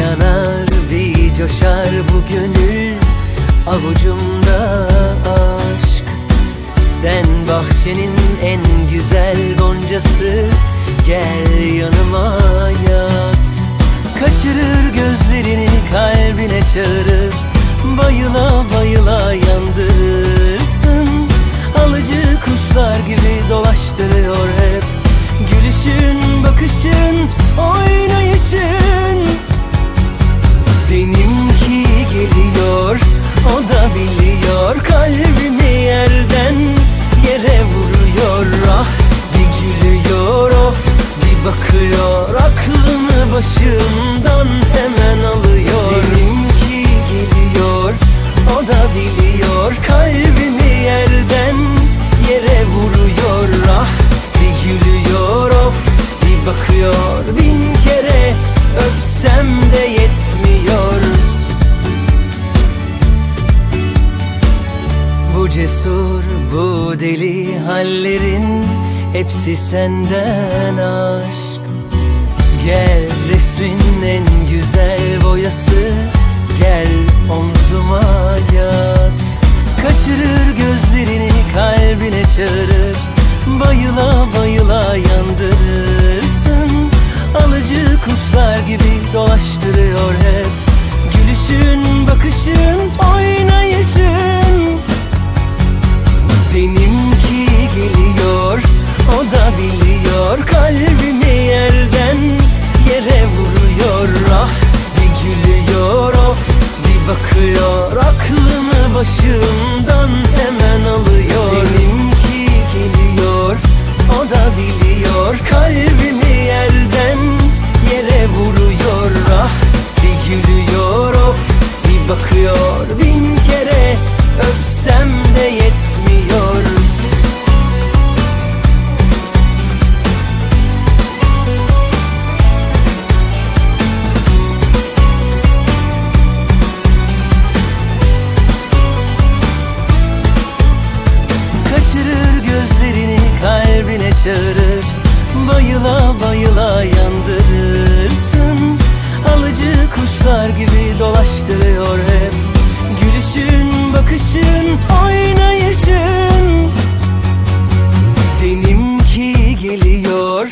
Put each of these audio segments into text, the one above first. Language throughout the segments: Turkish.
Yanar bir coşar bu gönül Avucumda aşk. Sen bahçenin en güzel goncası Gel yanıma yat. Kaçırır gözlerini kalbine çağırır bayıla başımdan hemen alıyor. Benimki geliyor, o da biliyor. Kalbimi yerden yere vuruyor. Ah bir gülüyor of bir bakıyor. Bin kere öpsem de yetmiyor. Bu cesur, bu deli hallerin Hepsi senden aşk gülüyor of. Bir bakıyor Aklımı başımdan hemen alıyor. Benimki geliyor, o da biliyor. Kalbimi yerden yere vuruyor. Ah bir gülüyor of. Bir bakıyor Bin bakışın, oynayışın. Benimki geliyor,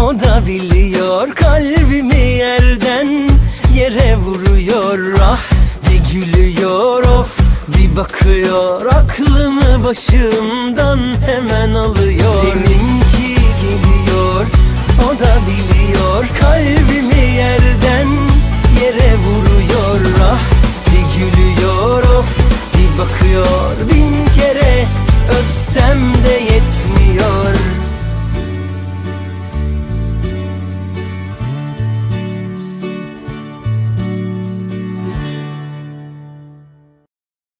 o da biliyor. Kalbimi yerden yere vuruyor. Ah bir gülüyor of bir bakıyor. Aklımı başımdan hemen alıyor. Benimki geliyor, o da biliyor. Kalbimi yerden